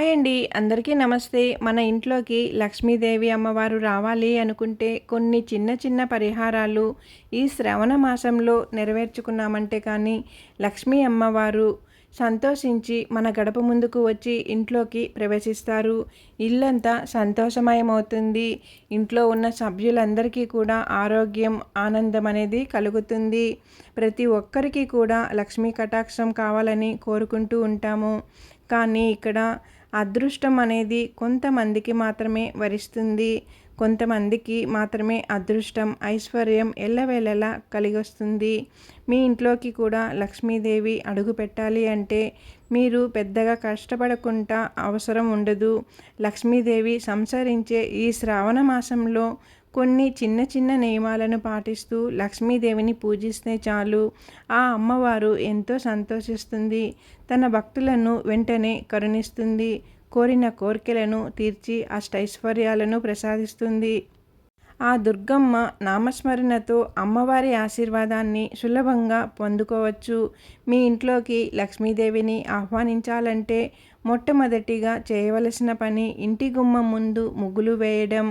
Hi అండి. అందరికీ నమస్తే. మన ఇంట్లోకి లక్ష్మీదేవి అమ్మవారు రావాలి అనుకుంటే కొన్ని చిన్న చిన్న పరిహారాలు ఈ శ్రవణ మాసంలో నెరవేర్చుకున్నామంటే కానీ లక్ష్మీ అమ్మవారు సంతోషించి మన గడప ముందుకు వచ్చి ఇంట్లోకి ప్రవేశిస్తారు. ఇల్లంతా సంతోషమయమవుతుంది. ఇంట్లో ఉన్న సభ్యులందరికీ కూడా ఆరోగ్యం ఆనందం అనేది కలుగుతుంది. ప్రతి ఒక్కరికి కూడా లక్ష్మీ కటాక్షం కావాలని కోరుకుంటూ ఉంటాము. కానీ ఇక్కడ అదృష్టం అనేది కొంతమందికి మాత్రమే వరిస్తుంది. కొంతమందికి మాత్రమే అదృష్టం ఐశ్వర్యం ఎల్లవేళలా కలిగొస్తుంది. మీ ఇంట్లోకి కూడా లక్ష్మీదేవి అడుగు పెట్టాలి అంటే మీరు పెద్దగా కష్టపడకుండా అవసరం ఉండదు. లక్ష్మీదేవి సంసరించే ఈ శ్రావణ మాసంలో కొన్ని చిన్న చిన్న నియమాలను పాటిస్తూ లక్ష్మీదేవిని పూజిస్తే చాలు. ఆ అమ్మవారు ఎంతో సంతోషిస్తుంది. తన భక్తులను వెంటనే కరుణిస్తుంది. కోరిన కోరికలను తీర్చి అష్టైశ్వర్యాలను ప్రసాదిస్తుంది. ఆ దుర్గమ్మ నామస్మరణతో అమ్మవారి ఆశీర్వాదాన్ని సులభంగా పొందుకోవచ్చు. మీ ఇంట్లోకి లక్ష్మీదేవిని ఆహ్వానించాలంటే మొట్టమొదటిగా చేయవలసిన పని ఇంటి గుమ్మం ముందు ముగ్గులు వేయడం.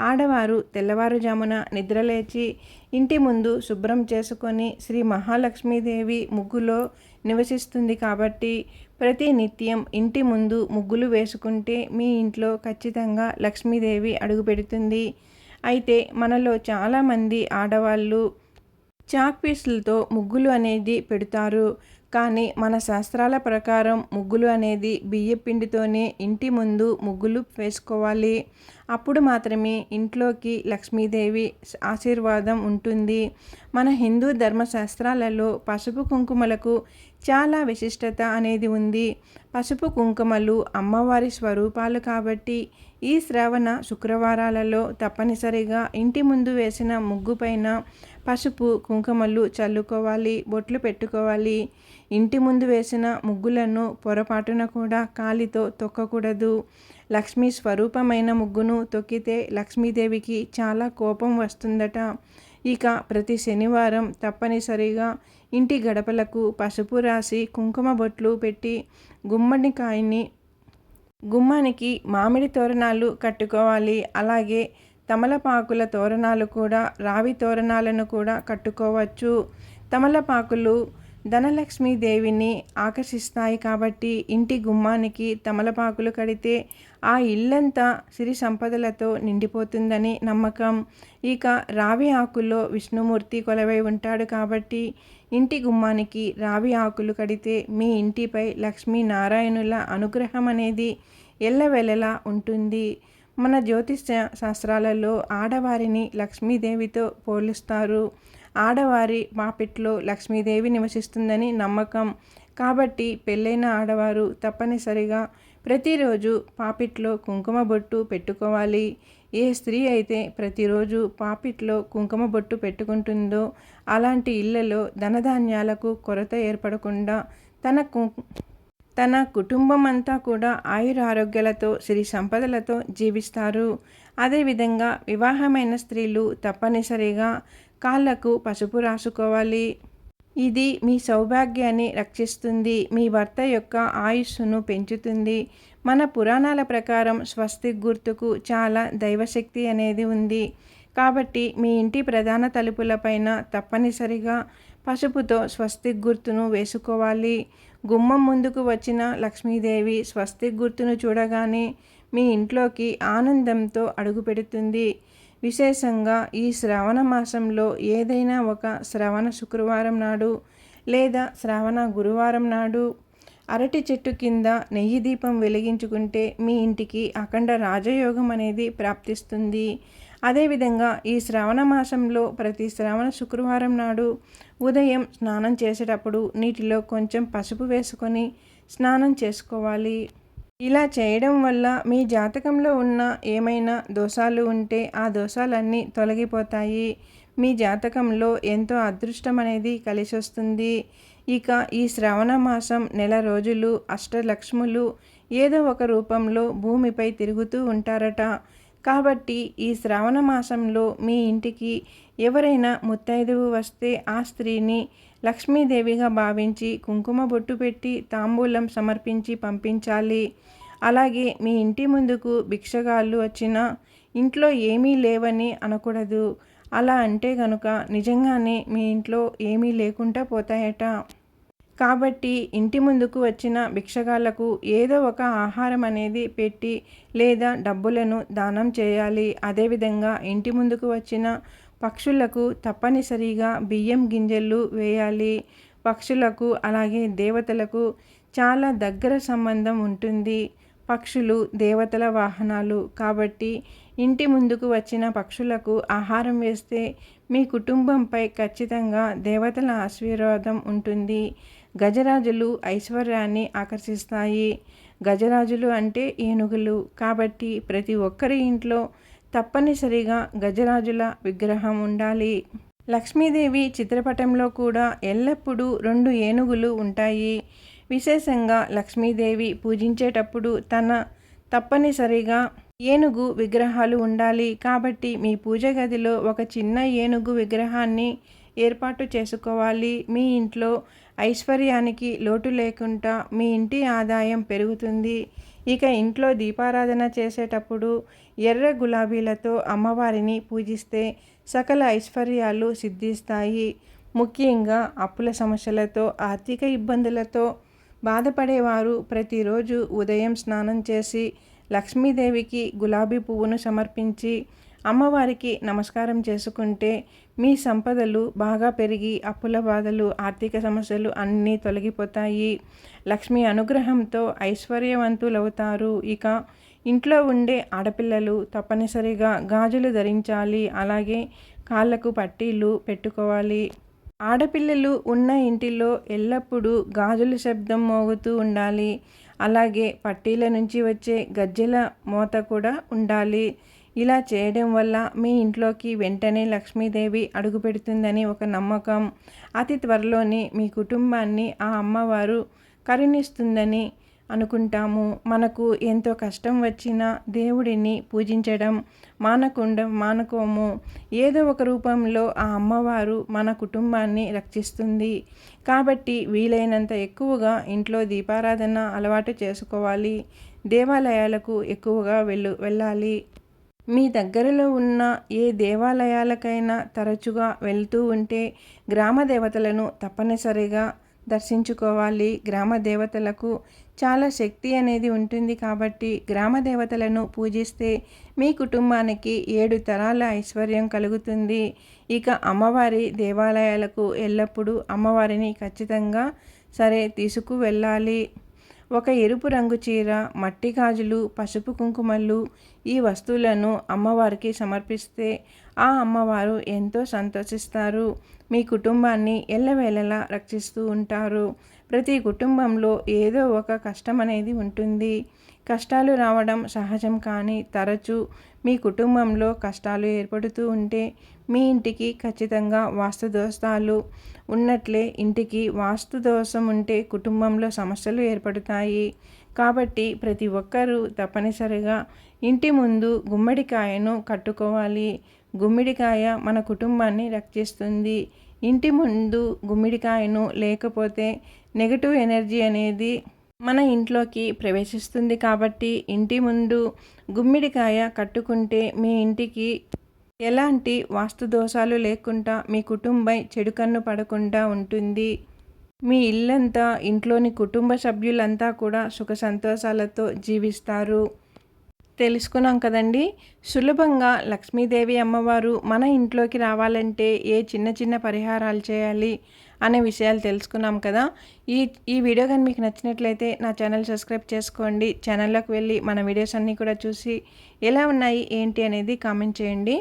ఆడవారు తెల్లవారుజామున నిద్రలేచి ఇంటి ముందు శుభ్రం చేసుకొని శ్రీ మహాలక్ష్మీదేవి ముగ్గులో నివసిస్తుంది కాబట్టి ప్రతి నిత్యం ఇంటి ముందు ముగ్గులు వేసుకుంటే మీ ఇంట్లో ఖచ్చితంగా లక్ష్మీదేవి అడుగుపెడుతుంది అయితే మనలో చాలామంది ఆడవాళ్ళు చాక్ పీసులతో ముగ్గులు అనేది పెడతారు. కానీ మన శాస్త్రాల ప్రకారం ముగ్గులు అనేది బియ్య పిండితోనే ఇంటి ముందు ముగ్గులు వేసుకోవాలి. అప్పుడు మాత్రమే ఇంట్లోకి లక్ష్మీదేవి ఆశీర్వాదం ఉంటుంది. మన హిందూ ధర్మశాస్త్రాలలో పసుపు కుంకుమలకు చాలా విశిష్టత అనేది ఉంది. పసుపు కుంకుమలు అమ్మవారి స్వరూపాలు కాబట్టి ఈ శ్రావణ శుక్రవారాలలో తప్పనిసరిగా ఇంటి ముందు వేసిన ముగ్గు పైన పసుపు కుంకుమలు చల్లుకోవాలి బొట్లు పెట్టుకోవాలి. ఇంటి ముందు వేసిన ముగ్గులను పొరపాటున కూడా కాలితో తొక్కకూడదు. లక్ష్మీ స్వరూపమైన ముగ్గును తొక్కితే లక్ష్మీదేవికి చాలా కోపం వస్తుందట. ఇక ప్రతి శనివారం తప్పనిసరిగా ఇంటి గడపలకు పసుపు రాసి కుంకుమ బొట్లు పెట్టి గుమ్మడికాయని గుమ్మానికి మామిడి తోరణాలు కట్టుకోవాలి. అలాగే తమలపాకుల తోరణాలు కూడా రావి తోరణాలను కూడా కట్టుకోవచ్చు. తమలపాకులు ధనలక్ష్మీదేవిని ఆకర్షిస్తాయి కాబట్టి ఇంటి గుమ్మానికి తమలపాకులు కడితే ఆ ఇల్లంతా సిరి సంపదలతో నిండిపోతుందని నమ్మకం. ఇక రావి ఆకుల్లో విష్ణుమూర్తి కొలవై ఉంటాడు కాబట్టి ఇంటి గుమ్మానికి రావి ఆకులు కడితే మీ ఇంటిపై లక్ష్మీనారాయణుల అనుగ్రహం అనేది ఎల్లవెల్లలా ఉంటుంది. మన జ్యోతిష శాస్త్రాలలో ఆడవారిని లక్ష్మీదేవితో పోలుస్తారు. ఆడవారి మాపిట్లో లక్ష్మీదేవి నివసిస్తుందని నమ్మకం. కాబట్టి పెళ్ళైన ఆడవారు తప్పనిసరిగా ప్రతిరోజు పాపిట్లో కుంకుమ బొట్టు పెట్టుకోవాలి. ఏ స్త్రీ అయితే ప్రతిరోజు పాపిట్లో కుంకుమ బొట్టు పెట్టుకుంటుందో అలాంటి ఇళ్ళలో ధనధాన్యాలకు కొరత ఏర్పడకుండా తన కు తన కుటుంబం అంతా కూడా ఆయుర ఆరోగ్యాలతో సిరి సంపదలతో జీవిస్తారు. అదేవిధంగా వివాహమైన స్త్రీలు తప్పనిసరిగా కాళ్ళకు పసుపు రాసుకోవాలి. ఇది మీ సౌభాగ్యాన్ని రక్షిస్తుంది. మీ భర్త యొక్క ఆయుస్సును పెంచుతుంది. మన పురాణాల ప్రకారం స్వస్తి గుర్తుకు చాలా దైవశక్తి అనేది ఉంది. కాబట్టి మీ ఇంటి ప్రధాన తలుపులపైన తప్పనిసరిగా పసుపుతో స్వస్తిక్ గుర్తును వేసుకోవాలి. గుమ్మం ముందుకు వచ్చిన లక్ష్మీదేవి స్వస్తిక్ గుర్తును చూడగానే మీ ఇంట్లోకి ఆనందంతో అడుగుపెడుతుంది. విశేషంగా ఈ శ్రావణ మాసంలో ఏదైనా ఒక శ్రవణ శుక్రవారం నాడు లేదా శ్రావణ గురువారం నాడు అరటి చెట్టు కింద నెయ్యి దీపం వెలిగించుకుంటే మీ ఇంటికి అఖండ రాజయోగం అనేది ప్రాప్తిస్తుంది. అదేవిధంగా ఈ శ్రావణ మాసంలో ప్రతి శ్రావణ శుక్రవారం నాడు ఉదయం స్నానం చేసేటప్పుడు నీటిలో కొంచెం పసుపు వేసుకొని స్నానం చేసుకోవాలి. ఇలా చేయడం వల్ల మీ జాతకంలో ఉన్న ఏమైనా దోషాలు ఉంటే ఆ దోషాలన్నీ తొలగిపోతాయి. మీ జాతకంలో ఎంతో అదృష్టం అనేది కలిసి వస్తుంది ఇక ఈ శ్రవణ మాసం నెల రోజులు అష్టలక్ష్ములు ఏదో ఒక రూపంలో భూమిపై తిరుగుతూ ఉంటారట. కాబట్టి ఈ శ్రావణ మాసంలో మీ ఇంటికి ఎవరైనా ముత్తైదువు వస్తే ఆ స్త్రీని లక్ష్మీదేవిగా భావించి కుంకుమ బొట్టు పెట్టి తాంబూలం సమర్పించి పంపించాలి. అలాగే మీ ఇంటి ముందుకు భిక్షగాళ్ళు వచ్చినా ఇంట్లో ఏమీ లేవని అనకూడదు. అలా అంటే గనుక నిజంగానే మీ ఇంట్లో ఏమీ లేకుండా పోతాయట. కాబట్టి ఇంటి ముందుకు వచ్చిన భిక్షగాళ్ళకు ఏదో ఒక ఆహారం అనేది పెట్టి లేదా డబ్బులను దానం చేయాలి. అదేవిధంగా ఇంటి ముందుకు వచ్చిన పక్షులకు తప్పనిసరిగా బియ్యం గింజలు వేయాలి. పక్షులకు అలాగే దేవతలకు చాలా దగ్గర సంబంధం ఉంటుంది. పక్షులు దేవతల వాహనాలు. కాబట్టి ఇంటి ముందుకు వచ్చిన పక్షులకు ఆహారం వేస్తే మీ కుటుంబంపై ఖచ్చితంగా దేవతల ఆశీర్వాదం ఉంటుంది. గజరాజులు ఐశ్వర్యాన్ని ఆకర్షిస్తాయి. గజరాజులు అంటే ఏనుగులు. కాబట్టి ప్రతి ఒక్కరి ఇంట్లో తప్పనిసరిగా గజరాజుల విగ్రహం ఉండాలి. లక్ష్మీదేవి చిత్రపటంలో కూడా ఎల్లప్పుడూ రెండు ఏనుగులు ఉంటాయి. విశేషంగా లక్ష్మీదేవి పూజించేటప్పుడు తన తప్పనిసరిగా ఏనుగు విగ్రహాలు ఉండాలి. కాబట్టి మీ పూజ గదిలో ఒక చిన్న ఏనుగు విగ్రహాన్ని ఏర్పాటు చేసుకోవాలి. మీ ఇంట్లో ఐశ్వర్యానికి లోటు లేకుండా మీ ఇంటి ఆదాయం పెరుగుతుంది. ఇక ఇంట్లో దీపారాధన చేసేటప్పుడు ఎర్ర గులాబీలతో అమ్మవారిని పూజిస్తే సకల ఐశ్వర్యాలు సిద్ధిస్తాయి. ముఖ్యంగా అప్పుల సమస్యలతో ఆర్థిక ఇబ్బందులతో బాధపడేవారు ప్రతిరోజు ఉదయం స్నానం చేసి లక్ష్మీదేవికి గులాబీ పువ్వును సమర్పించి అమ్మవారికి నమస్కారం చేసుకుంటే మీ సంపదలు బాగా పెరిగి అప్పుల బాధలు ఆర్థిక సమస్యలు అన్నీ తొలగిపోతాయి. లక్ష్మి అనుగ్రహంతో ఐశ్వర్యవంతులవుతారు. ఇక ఇంట్లో ఉండే ఆడపిల్లలు తప్పనిసరిగా గాజులు ధరించాలి. అలాగే కాళ్ళకు పట్టీలు పెట్టుకోవాలి. ఆడపిల్లలు ఉన్న ఇంటిలో ఎల్లప్పుడూ గాజుల శబ్దం మోగుతూ ఉండాలి. అలాగే పట్టీల నుంచి వచ్చే గజ్జెల మోత కూడా ఉండాలి. ఇలా చేయడం వల్ల మీ ఇంట్లోకి వెంటనే లక్ష్మీదేవి అడుగుపెడుతుందని ఒక నమ్మకం. అతి త్వరలోనే మీ కుటుంబాన్ని ఆ అమ్మవారు కరుణిస్తుందని అనుకుంటాము. మనకు ఎంతో కష్టం వచ్చినా దేవుడిని పూజించడం మానకుండం మానకోము. ఏదో ఒక రూపంలో ఆ అమ్మవారు మన కుటుంబాన్ని రక్షిస్తుంది. కాబట్టి వీలైనంత ఎక్కువగా ఇంట్లో దీపారాధన అలవాటు చేసుకోవాలి. దేవాలయాలకు ఎక్కువగా వెళ్ళు వెళ్ళాలి. మీ దగ్గరలో ఉన్న ఏ దేవాలయాలకైనా తరచుగా వెళ్తూ ఉంటే గ్రామ దేవతలను తప్పనిసరిగా దర్శించుకోవాలి. గ్రామ దేవతలకు చాలా శక్తి అనేది ఉంటుంది కాబట్టి గ్రామ దేవతలను పూజిస్తే మీ కుటుంబానికి ఏడు తరాల ఐశ్వర్యం కలుగుతుంది. ఇక అమ్మవారి దేవాలయాలకు ఎల్లప్పుడూ అమ్మవారిని ఖచ్చితంగా సరే తీసుకు వెళ్ళాలి ఒక ఎరుపు రంగు చీర మట్టి గాజులు పసుపు కుంకుమలు ఈ వస్తువులను అమ్మవారికి సమర్పిస్తే ఆ అమ్మవారు ఎంతో సంతోషిస్తారు. మీ కుటుంబాన్ని ఎల్లవేళలా రక్షిస్తూ ఉంటారు. ప్రతి కుటుంబంలో ఏదో ఒక కష్టం అనేది ఉంటుంది. కష్టాలు రావడం సహజం కానీ తరచూ మీ కుటుంబంలో కష్టాలు ఏర్పడుతూ ఉంటే మీ ఇంటికి ఖచ్చితంగా వాస్తు దోషాలు ఉన్నట్లే ఇంటికి వాస్తు దోషం ఉంటే కుటుంబంలో సమస్యలు ఏర్పడతాయి. కాబట్టి ప్రతి ఒక్కరూ తప్పనిసరిగా ఇంటి ముందు గుమ్మడికాయను కట్టుకోవాలి. గుమ్మడికాయ మన కుటుంబాన్ని రక్షిస్తుంది. ఇంటి ముందు గుమ్మిడికాయను లేకపోతే నెగటివ్ ఎనర్జీ అనేది మన ఇంట్లోకి ప్రవేశిస్తుంది కాబట్టి ఇంటి ముందు గుమ్మిడికాయ కట్టుకుంటే మీ ఇంటికి ఎలాంటి వాస్తు దోషాలు లేకుండా మీ కుటుంబం చెడు కన్ను పడకుండా ఉంటుంది. మీ ఇల్లంతా ఇంట్లోని కుటుంబ సభ్యులంతా కూడా సుఖ సంతోషాలతో జీవిస్తారు. తెలుసుకున్నాం కదండి. సులభంగా లక్ష్మీదేవి అమ్మవారు మన ఇంట్లోకి రావాలంటే ఏ చిన్న చిన్న పరిహారాలు చేయాలి అనే విషయాలు తెలుసుకున్నాం కదా. ఈ ఈ వీడియో కానీ మీకు నచ్చినట్లయితే నా ఛానల్ సబ్స్క్రైబ్ చేసుకోండి. ఛానల్లోకి వెళ్ళి మన వీడియోస్ అన్నీ కూడా చూసి ఎలా ఉన్నాయి ఏంటి అనేది కామెంట్ చేయండి.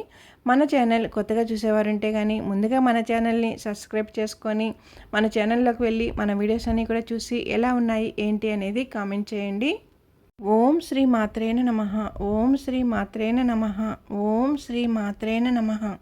మన ఛానల్ కొత్తగా చూసేవారు ఉంటే కానీ ముందుగా మన ఛానల్ని సబ్స్క్రైబ్ చేసుకొని మన ఛానల్లోకి వెళ్ళి మన వీడియోస్ అన్నీ కూడా చూసి ఎలా ఉన్నాయి ఏంటి అనేది కామెంట్ చేయండి. ఓం శ్రీ మాత్రేన నమ. ఓం శ్రీ మాత్రేన నమ. ఓం శ్రీ మాత్రేన నమ.